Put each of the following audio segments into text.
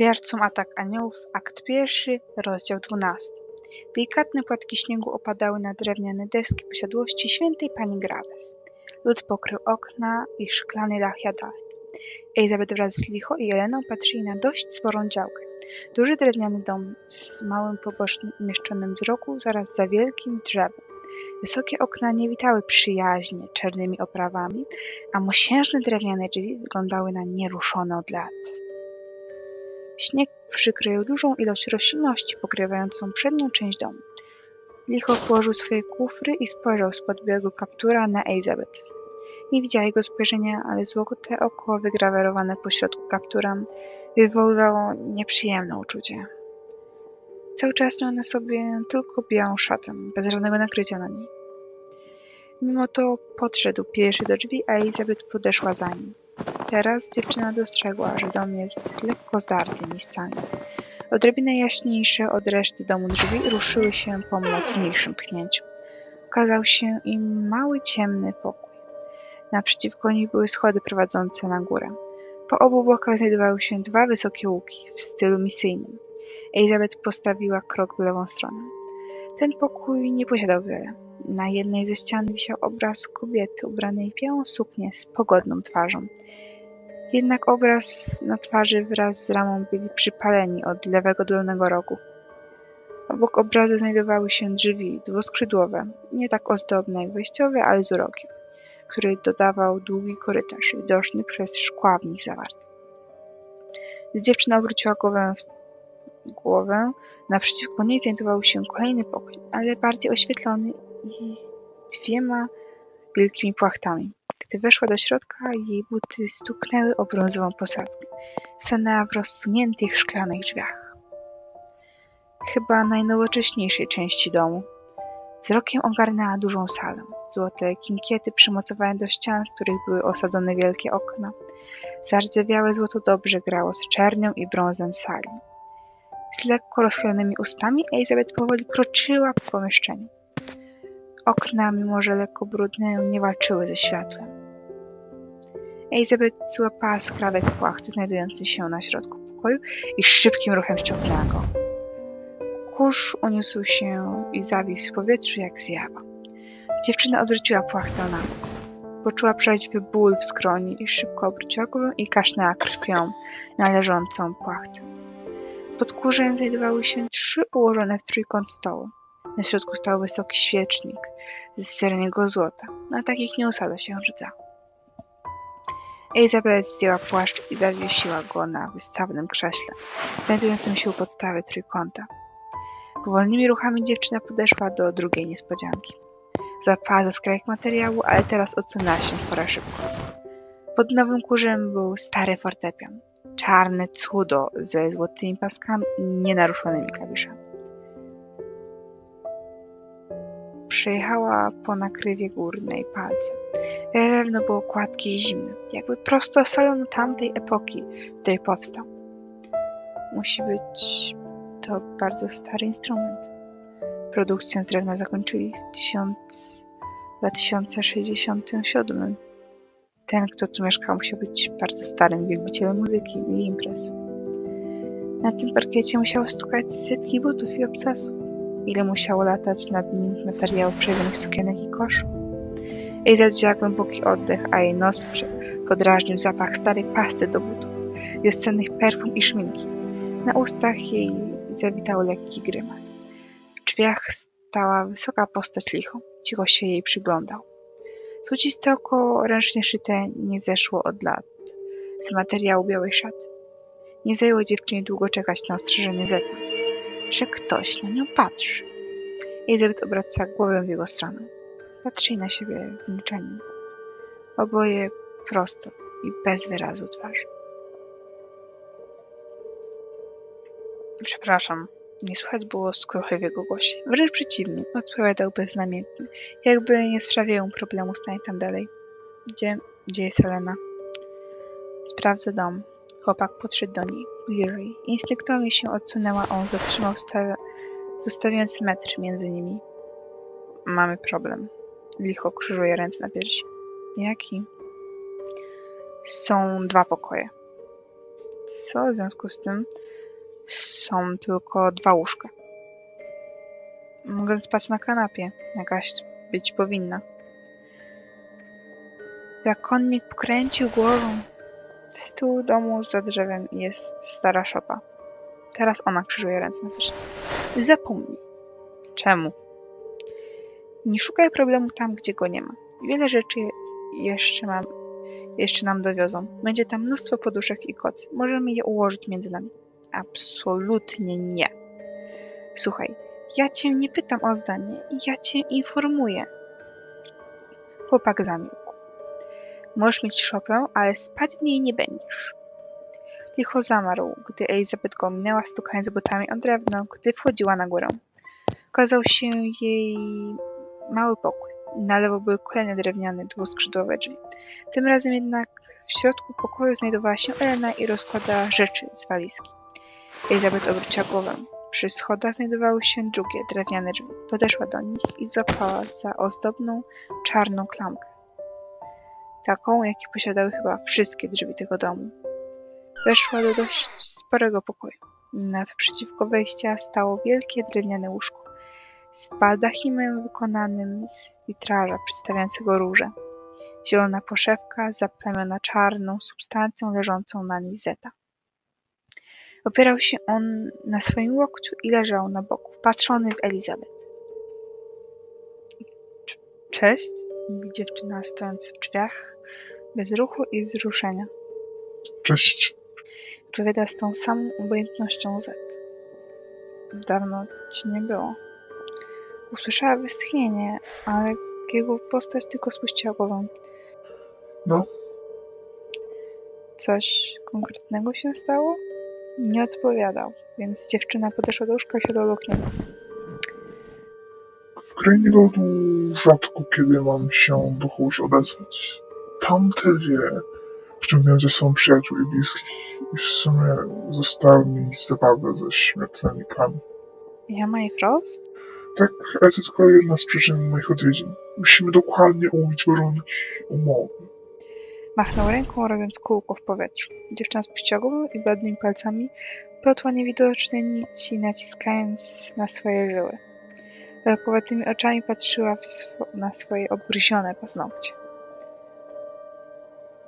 Twierdcą Atak Aniołów, akt pierwszy, rozdział dwunasty. Delikatne płatki śniegu opadały na drewniane deski posiadłości świętej pani Graves. Lód pokrył okna i szklany dach jadalni. Elizabeth wraz z Licho i Jeleną patrzyli na dość sporą działkę. Duży drewniany dom z małym pobocznym umieszczonym z roku zaraz za wielkim drzewem. Wysokie okna nie witały przyjaźnie czarnymi oprawami, a mosiężne drewniane drzwi wyglądały na nieruszone od lat. Śnieg przykrył dużą ilość roślinności pokrywającą przednią część domu. Licho położył swoje kufry i spojrzał spod białego kaptura na Elizabeth. Nie widziała jego spojrzenia, ale złote oko wygrawerowane pośrodku kaptura wywoływało nieprzyjemne uczucie. Cały czas miał na sobie tylko białą szatę, bez żadnego nakrycia na niej. Mimo to podszedł pierwszy do drzwi, a Elizabeth podeszła za nim. Teraz dziewczyna dostrzegła, że dom jest lekko zdarty miejscami. Odrobinę jaśniejsze od reszty domu drzwi ruszyły się po mocniejszym pchnięciu. Ukazał się im mały, ciemny pokój. Naprzeciwko nich były schody prowadzące na górę. Po obu bokach znajdowały się dwa wysokie łuki w stylu misyjnym. Elizabeth postawiła krok w lewą stronę. Ten pokój nie posiadał wiele. Na jednej ze ścian wisiał obraz kobiety ubranej w białą suknię z pogodną twarzą. Jednak obraz na twarzy wraz z ramą byli przypaleni od lewego dolnego rogu. Obok obrazu znajdowały się drzwi dwuskrzydłowe, nie tak ozdobne jak wejściowe, ale z urogiem, który dodawał długi korytarz widoczny przez szkła w nich zawarte. Gdy dziewczyna obróciła głowę, głowę naprzeciwko niej znajdował się kolejny pokój, ale bardziej oświetlony i dwiema wielkimi płachtami. Gdy weszła do środka, jej buty stuknęły o brązową posadzkę. Stanęła w rozsuniętych szklanych drzwiach. Chyba najnowocześniejszej części domu. Wzrokiem ogarnęła dużą salę. Złote kinkiety przymocowane do ścian, w których były osadzone wielkie okna. Zardzewiałe złoto dobrze grało z czernią i brązem sali. Z lekko rozchylonymi ustami Elizabeth powoli kroczyła po pomieszczeniu. Okna, mimo że lekko brudne, nie walczyły ze światłem. Elizabeth złapała skrawek płachty znajdujący się na środku pokoju i szybkim ruchem ściągnęła go. Kurz uniósł się i zawisł w powietrzu jak zjawa. Dziewczyna odwróciła płachtę na bok. Poczuła przejść ból w skroni i szybko obróciła głowę i kaszlała krwią należącą płachtę. Pod kurzem znajdowały się trzy ułożone w trójkąt stoły. Na środku stał wysoki świecznik z srebrnego złota. Na takich nie usadza się rdza. Elizabeth zdjęła płaszcz i zawiesiła go na wystawnym krześle, znajdującym się u podstawy trójkąta. Powolnymi ruchami dziewczyna podeszła do drugiej niespodzianki. Złapała za skrajek materiału, ale teraz odsunęła się w porę szybko. Pod nowym kurzem był stary fortepian. Czarne cudo ze złotymi paskami i nienaruszonymi klawiszami. Przejechała po nakrywie górnej palcem. Drewno było gładkie i zimne, jakby prosto z salonu tamtej epoki, w której powstał. Musi być to bardzo stary instrument. Produkcję z drewna zakończyli w 1000, 2067. Ten, kto tu mieszkał, musiał być bardzo starym wielbicielem muzyki i imprez. Na tym parkiecie musiało stukać setki butów i obcasów. Ile musiało latać nad nim materiałów przejrzanych sukienek i kosz. Eiza wzięła głęboki oddech, a jej nos podrażnił zapach starej pasty do butów, wiosennych perfum i szminki. Na ustach jej zawitał lekki grymas. W drzwiach stała wysoka postać licho. Cicho się jej przyglądał. Złociste oko ręcznie szyte nie zeszło od lat z materiału białej szaty. Nie zajęło dziewczynie długo czekać na ostrzeżenie Zeta, że ktoś na nią patrzy. Elizabeth obraca głowę w jego stronę. Patrzyli na siebie w milczeniu. Oboje prosto i bez wyrazu twarzy. Przepraszam, nie słychać było skruchy w jego głosie. Wręcz przeciwnie, odpowiadał beznamiętnie, jakby nie sprawiało mu problemu stanie tam dalej. Gdzie, gdzie jest Helena? Sprawdzę dom. Chłopak podszedł do niej. Leary. Instynktownie się odsunęła, on zatrzymał, zostawiając metr między nimi. Mamy problem. Licho krzyżuje ręce na piersi. Jaki? Są dwa pokoje. co w związku z tym są tylko dwa łóżka. Mogę spać na kanapie. Jakaś być powinna. Zakonnik pokręcił głową. Z tyłu domu za drzewem jest stara szopa. Teraz ona krzyżuje ręce na wyżej. Zapomnij. Czemu? Nie szukaj problemu tam, gdzie go nie ma. Wiele rzeczy jeszcze mam, jeszcze nam dowiozą. Będzie tam mnóstwo poduszek i kocy. Możemy je ułożyć między nami. Absolutnie nie. Słuchaj, ja cię nie pytam o zdanie, ja cię informuję. Chłopak zamilkł. Możesz mieć szopę, ale spać w niej nie będziesz. Licho zamarł, gdy Elizabeth go minęła, stukając butami o drewno, gdy wchodziła na górę. Okazał się jej mały pokój. Na lewo były kolejne drewniane, dwuskrzydłowe drzwi. Tym razem jednak w środku pokoju znajdowała się Elena i rozkładała rzeczy z walizki. Elizabeth obróciła głowę. Przy schodach znajdowały się drugie, drewniane drzwi. Podeszła do nich i złapała za ozdobną, czarną klamkę. Taką, jakie posiadały chyba wszystkie drzwi tego domu. Weszła do dość sporego pokoju. Naprzeciwko wejścia stało wielkie drewniane łóżko z baldachimem wykonanym z witraża przedstawiającego róże. Zielona poszewka zaplamiona czarną substancją leżącą na niej zeta. Opierał się on na swoim łokciu i leżał na boku, wpatrzony w Elizabeth. Cz- Cześć, mówi dziewczyna stojąc w drzwiach, bez ruchu i wzruszenia. Cześć. Odpowiada z tą samą obojętnością Z. Dawno ci nie było. Usłyszała westchnienie, ale jego postać tylko spuściła głowę. No, Coś konkretnego się stało? Nie odpowiadał, więc dziewczyna podeszła do łóżka i siadła niego. W krainie lodu rzadko kiedy mam się do kogoś odezwać. Tamte dwie ściągnąłem ze sobą przyjaciół i bliskich i w sumie zostały mi zabawę ze śmiertelnikami. Jama i Frost? Tak, ale to tylko jedna z przyczyn moich odwiedzin. Musimy dokładnie umówić warunki umowy. Machnął ręką, robiąc kółko w powietrzu. Dziewczyna spuściła głowę i bladnymi palcami plotła niewidoczne nici, naciskając na swoje żyły. Wielkowatymi oczami patrzyła w swo- na swoje obgryzione paznokcie.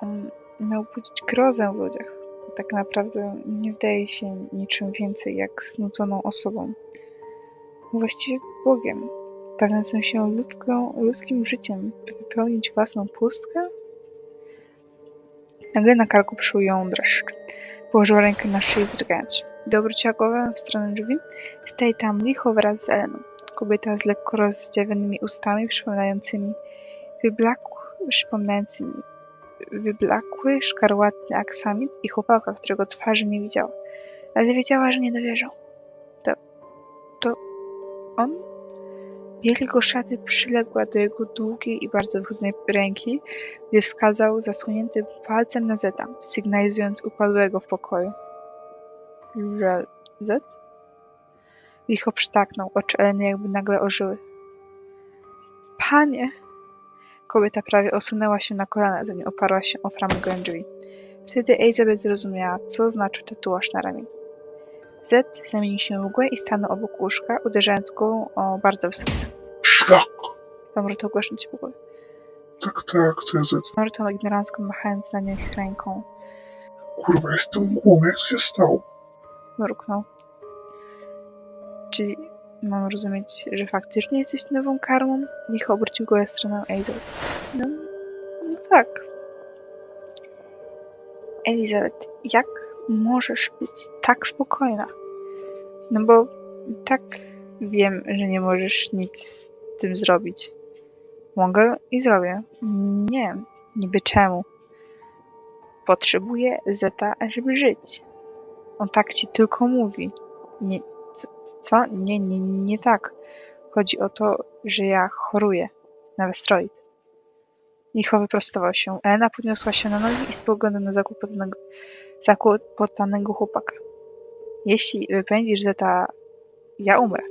On miał budzić grozę w ludziach. Tak naprawdę nie wydaje się niczym więcej jak znudzoną osobą. Właściwie Bogiem, pragnącym się ludzką, ludzkim życiem, by wypełnić własną pustkę? Nagle na karku przyjął ją dreszcz. Położyła rękę na szyi, wzdrygając się. Gdy obróciła głowę w stronę drzwi, stoi tam licho wraz z Eleną. Kobieta z lekko rozdziawionymi ustami, przypominającymi przypominającymi wyblakły, szkarłatny aksamit i chłopaka, którego twarzy nie widziała. Ale wiedziała, że nie dowierzał. To... to... on? Wielko szaty przyległa do jego długiej i bardzo wychodzącej ręki, gdy wskazał zasłonięty palcem na Zeta, sygnalizując upadłego w pokoju. Że Zet? Licho przytaknął, oczy Eleny jakby nagle ożyły. Panie! Kobieta prawie osunęła się na kolana, zanim oparła się o framugę drzwi. Wtedy Elizabeth zrozumiała, co znaczy tatuaż na ramieniu. Zet zamienił się w mgłę i stanął obok łóżka, uderzając głową o bardzo wysoki sufit. Szlak! Pomrotał się po głowie. Tak, tak, CZ. Pomrotał ignorancko, machając na nich ręką. Kurwa, jestem głumy, jak to się stało? Mruknął. Czyli mam rozumieć, że faktycznie jesteś nową karmą? Licho obrócił go w stronę Elizabeth. No, no tak. Elizabeth, jak możesz być tak spokojna? No bo tak wiem, że nie możesz nic z tym zrobić. Mogę i zrobię. Nie, niby czemu. Potrzebuję Zeta, żeby żyć. On tak ci tylko mówi. Nie, co? Nie, nie, nie tak. Chodzi o to, że ja choruję na westroid. Licho wyprostował się. Elena podniosła się na nogi i spoglądała na zakłopotanego, zakłopotanego chłopaka. Jeśli wypędzisz Zeta, ja umrę.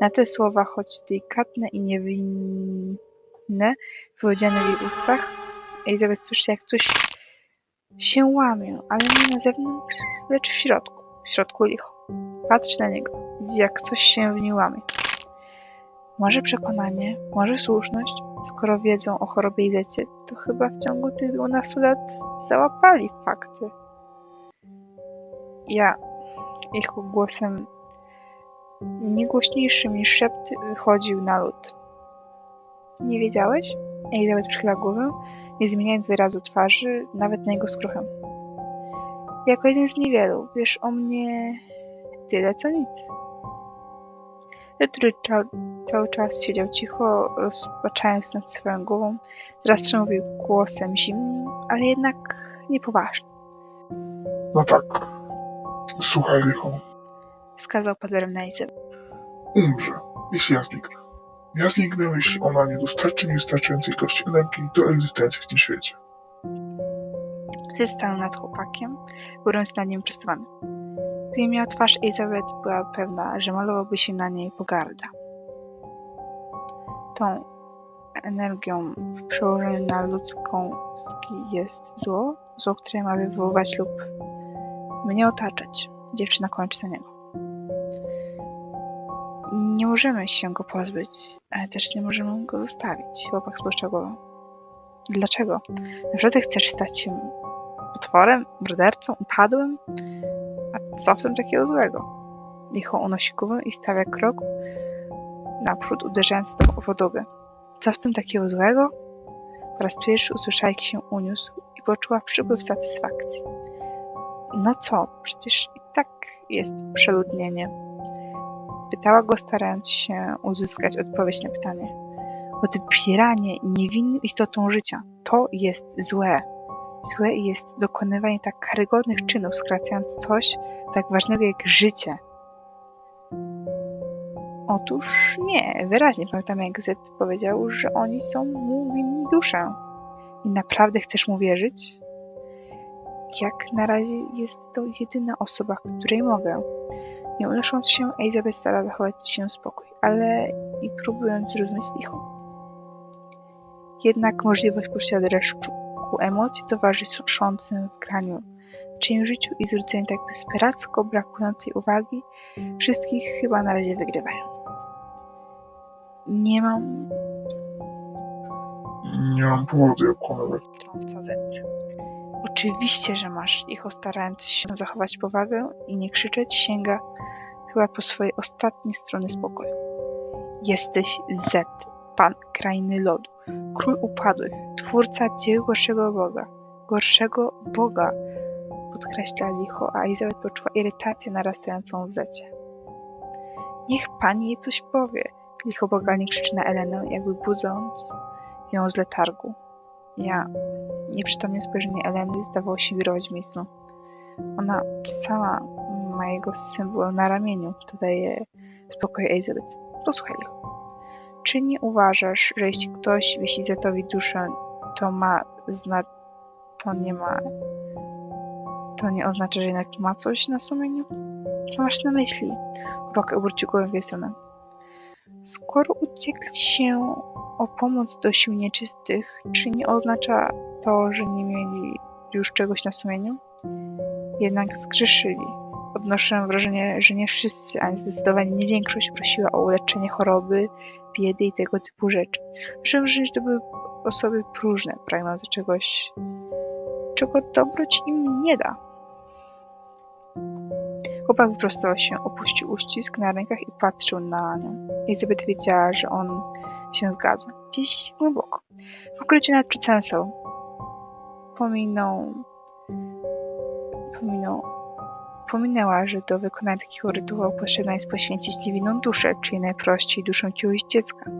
Na te słowa, choć delikatne i niewinne, wypowiedziane w jej ustach, Elizabeth słyszy jak coś się łamią, ale nie na zewnątrz, lecz w środku. W środku licho. Patrz na niego. Jak coś się w nim łamie. Może przekonanie, może słuszność. Skoro wiedzą o chorobie Izecie, to chyba w ciągu tych 12 lat załapali fakty. Ja, ich głosem niegłośniejszym niż szept wychodził na lód. Nie wiedziałeś? Elizabeth przychyla głowę, nie zmieniając wyrazu twarzy, nawet na jego skruchem. Jako jeden z niewielu, wiesz o mnie tyle co nic. Który cały czas siedział cicho, rozpaczając nad swoją głową, teraz przemówił głosem zimnym, ale jednak niepoważnym. No tak. Słuchaj, licho. Wskazał pazerem na Izę. Umrze, jeśli ja zniknę. Ja zniknę, jeśli ona nie dostarczy mi wystarczającej ilości energii do egzystencji w tym świecie. Ty stanął nad chłopakiem, górując nad nim prostowany. Gdy miała twarz Elizabeth, była pewna, że malowałby się na niej pogarda. Tą energią w przełożeniu na ludzką jest zło, zło, które ma wywoływać lub mnie otaczać. Dziewczyna kończy za niego. Nie możemy się go pozbyć, ale też nie możemy go zostawić. Chłopak spuszcza głowę. Dlaczego? Naprawdę chcesz stać się potworem, mordercą, upadłym? A co w tym takiego złego? Licho unosi głowę i stawia krok naprzód, uderzając tą o podłogę. Co w tym takiego złego? Po raz pierwszy usłyszała, jak się uniósł i poczuła przypływ satysfakcji. No co, przecież i tak jest przeludnienie. Pytała go, starając się uzyskać odpowiedź na pytanie. Odbieranie niewinnym istotą życia to jest złe. Złe jest dokonywanie tak karygodnych czynów, skracając coś tak ważnego jak życie. Otóż nie, wyraźnie pamiętam jak Zed powiedział, że oni są mu winni duszę. I naprawdę chcesz mu wierzyć? Jak na razie jest to jedyna osoba, której mogę. Nie unosząc się, Elizabeth stara zachować się spokój, ale i próbując zrozumieć licho. Jednak możliwość poczucia dreszczu emocji towarzyszącym w graniu w czyim życiu i zwróceniu tak desperacko brakującej uwagi wszystkich chyba na razie wygrywają. Nie mam... Nie mam powodu, jak kłamać. Trąca Z. Oczywiście, że masz. Licho starając się zachować powagę i nie krzyczeć, sięga chyba po swojej ostatniej strony spokoju. Jesteś Z, pan krainy lodu, król upadłych, twórca dzieł gorszego Boga. Gorszego Boga, podkreśla licho, a Elizabeth poczuła irytację narastającą w zecie. Niech pani jej coś powie, licho bogalnie krzyczy na Elenę, jakby budząc ją z letargu. Ja, nieprzytomne spojrzenie Eleny zdawało się wirować w miejscu. Ona sama ma jego symbol na ramieniu, dodaje spokojnie Elizabeth. Posłuchaj Czy nie uważasz, że jeśli ktoś wisi Zetowi duszę, to ma zna... to nie ma... To nie oznacza, że jednak ma coś na sumieniu? Co masz na myśli? Chłopak obrócił głowę w jej. Skoro uciekli się o pomoc do sił nieczystych, czy nie oznacza to, że nie mieli już czegoś na sumieniu? Jednak zgrzeszyli. Odnoszę wrażenie, że nie wszyscy, a zdecydowanie nie większość prosiła o uleczenie choroby, biedy i tego typu rzeczy. Muszę że to były osoby próżne, pragnące czegoś, czego dobroć im nie da. Chłopak wyprostował się, opuścił uścisk na rękach i patrzył na nią. Elizabeth wiedziała, że on się zgadza. Gdzieś głęboko. W ukryciu nad przed. Pominął... Pominął... Pominęła, że do wykonania takiego rytuału potrzebna jest poświęcić niewinną duszę, czyli najprościej duszę jakiegoś dziecka.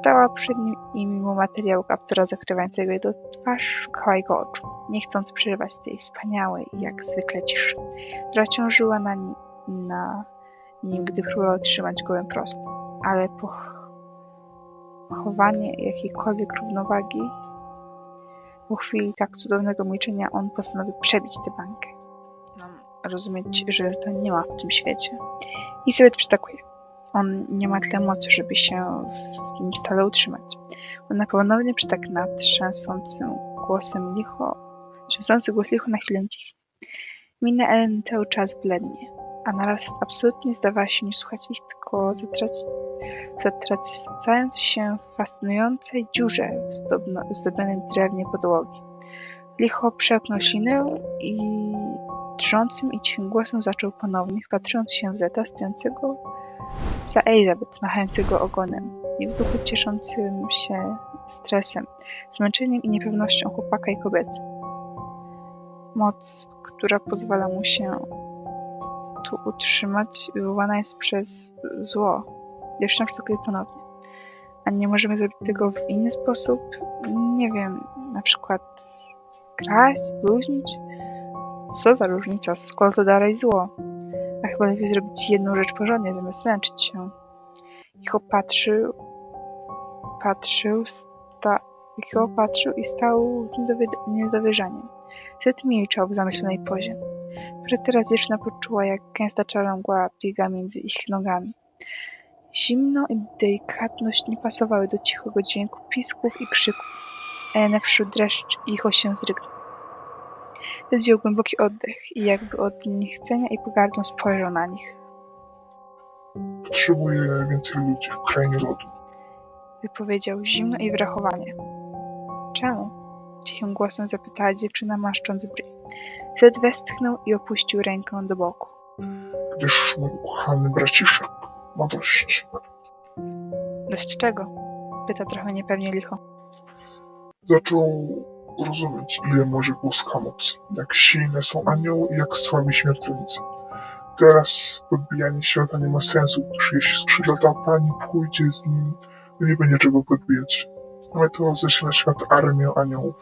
Stała przed nim i mimo materiału kaptura zakrywającego jego twarz szukała jego oczu, nie chcąc przerywać tej wspaniałej, jak zwykle ciszy, która ciążyła na, na nim, gdy próbował trzymać gołę prosto. Ale pochowanie jakiejkolwiek równowagi po chwili tak cudownego milczenia on postanowił przebić tę bankę. Rozumieć, że to nie ma w tym świecie. I sobie przytakuje. On nie ma tyle mocy, żeby się w nim stale utrzymać. On ponownie przy tak trzęsącym głosem licho Trzęsący głos licho na chwilę cichnie. Mina Ellen cały czas blednie, a naraz absolutnie zdawała się nie słuchać ich, tylko zatracając się w fascynującej dziurze w zdobionej drewnie podłogi. Licho przełknął ślinę i drżącym i cichym głosem zaczął ponownie, wpatrując się w Zeta stojącego za Elizabeth, machającego ogonem i w duchu cieszącym się stresem, zmęczeniem i niepewnością chłopaka i kobiety. Moc, która pozwala mu się tu utrzymać, wywołana jest przez zło. Jeszcze na przykład ponownie. A nie możemy zrobić tego w inny sposób? Nie wiem, na przykład kraść, bluźnić? Co za różnica, skoro to dalej zło. A chyba lepiej zrobić jedną rzecz porządnie, zamiast męczyć się. Icho patrzył, patrzył, sta, Icho patrzył i stał z niedowie- niedowierzaniem. Seth milczał w zamyślonej pozie. Dopiero teraz dziewczyna poczuła, jak gęsta czarna mgła biega między ich nogami. Zimno i delikatność nie pasowały do cichego dźwięku pisków i krzyków. A jednak wśród dreszcz Icho się zrygnął. Wziął głęboki oddech i jakby od niechcenia i pogardą spojrzał na nich. Potrzebuję więcej ludzi w krainie lodu. Wypowiedział zimno i wrachowanie. Czemu? Cichym głosem zapytała dziewczyna maszcząc bryj. Zed westchnął i opuścił rękę do boku. Gdyż mój ukochany braciszek ma dość. Dość czego? Pyta trochę niepewnie licho. Zaczął rozumieć, ile może boska moc, jak silne są anioły i jak słabi śmiertelnicy. Teraz podbijanie świata nie ma sensu, gdyż jeśli skrzydlata pani pójdzie z nim, to nie będzie czego podbijać. To ześle świat armię aniołów,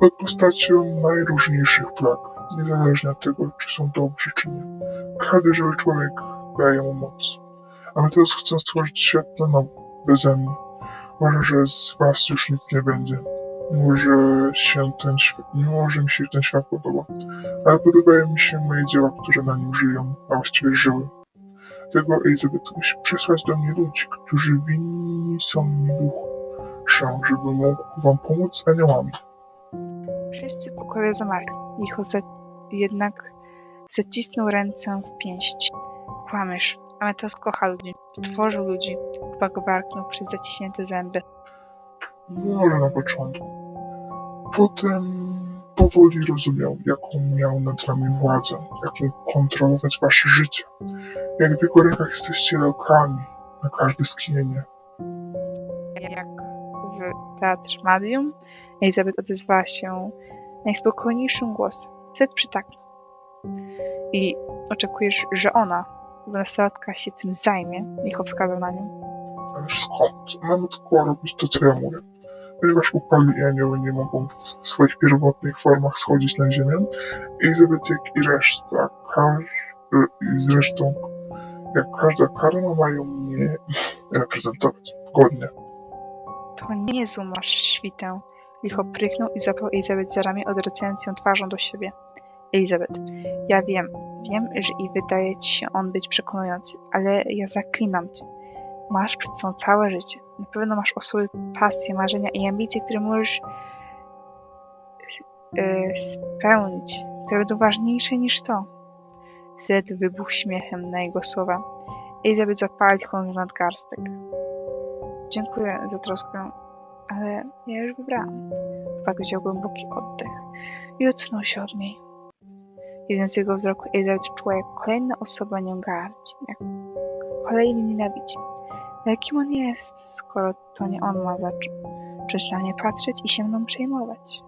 pod postacią najróżniejszych plag, niezależnie od tego, czy są dobrzy, czy nie. Każdy żywy człowiek daje mu moc. A my teraz chcemy stworzyć świat na nowo, beze mnie. Uważam, że z was już nic nie będzie. Może się ten świat, nie może mi się ten świat podoba, ale podobają mi się moje dzieła, które na nim żyją, a właściwie żyły. Dlatego Elizabeth musi przesłać do mnie ludzi, którzy winni są mi ducha, żeby mógł wam pomóc aniołami. Wszyscy pokoje zamarli. Licho ze, jednak zacisnął ręce w pięść. Kłamiesz. Ametos kocha ludzi. Stworzył ludzi. Chłopak warknął przez zaciśnięte zęby. Może na początku. Potem powoli rozumiał, jaką miał nad wami władzę, jak mógł kontrolować wasze życie. Jak w jego rękach jesteście rokami na każde skinienie. Jak w teatrze Medium, Elizabeth odezwała się najspokojniejszym głosem. Cet przytaknął. I oczekujesz, że ona, dwunastolatka, się tym zajmie? Licho wskazał na nią. Skąd? Mamy tylko robić to, co ja mówię. Ponieważ upali i anioły nie mogą w swoich pierwotnych formach schodzić na ziemię, Elizabeth, jak i reszta, każ... i zresztą, jak każda karma, mają mnie reprezentować godnie. To nie masz świtę. Licho pryknął i zapał Elizabeth za ramię, odwracając ją twarzą do siebie. Elizabeth, ja wiem, wiem, że i wydaje ci się on być przekonujący, ale ja zaklinam cię. Masz przed sobą całe życie. Na pewno masz osoby, pasje, marzenia i ambicje, które możesz e, spełnić, które będą ważniejsze niż to. Zed wybuchł śmiechem na jego słowa. Elizabeth zapała lichą za nadgarstek. Dziękuję za troskę, ale ja już wybrałam. Chłopak wziął głęboki oddech i odsunął się od niej. Jeden z jego wzroku Elizabeth czuła, jak kolejna osoba nią gardzi, jak kolejny nienawidzi. Ale kim on jest, skoro to nie on ma zacząć na mnie patrzeć i się mną przejmować?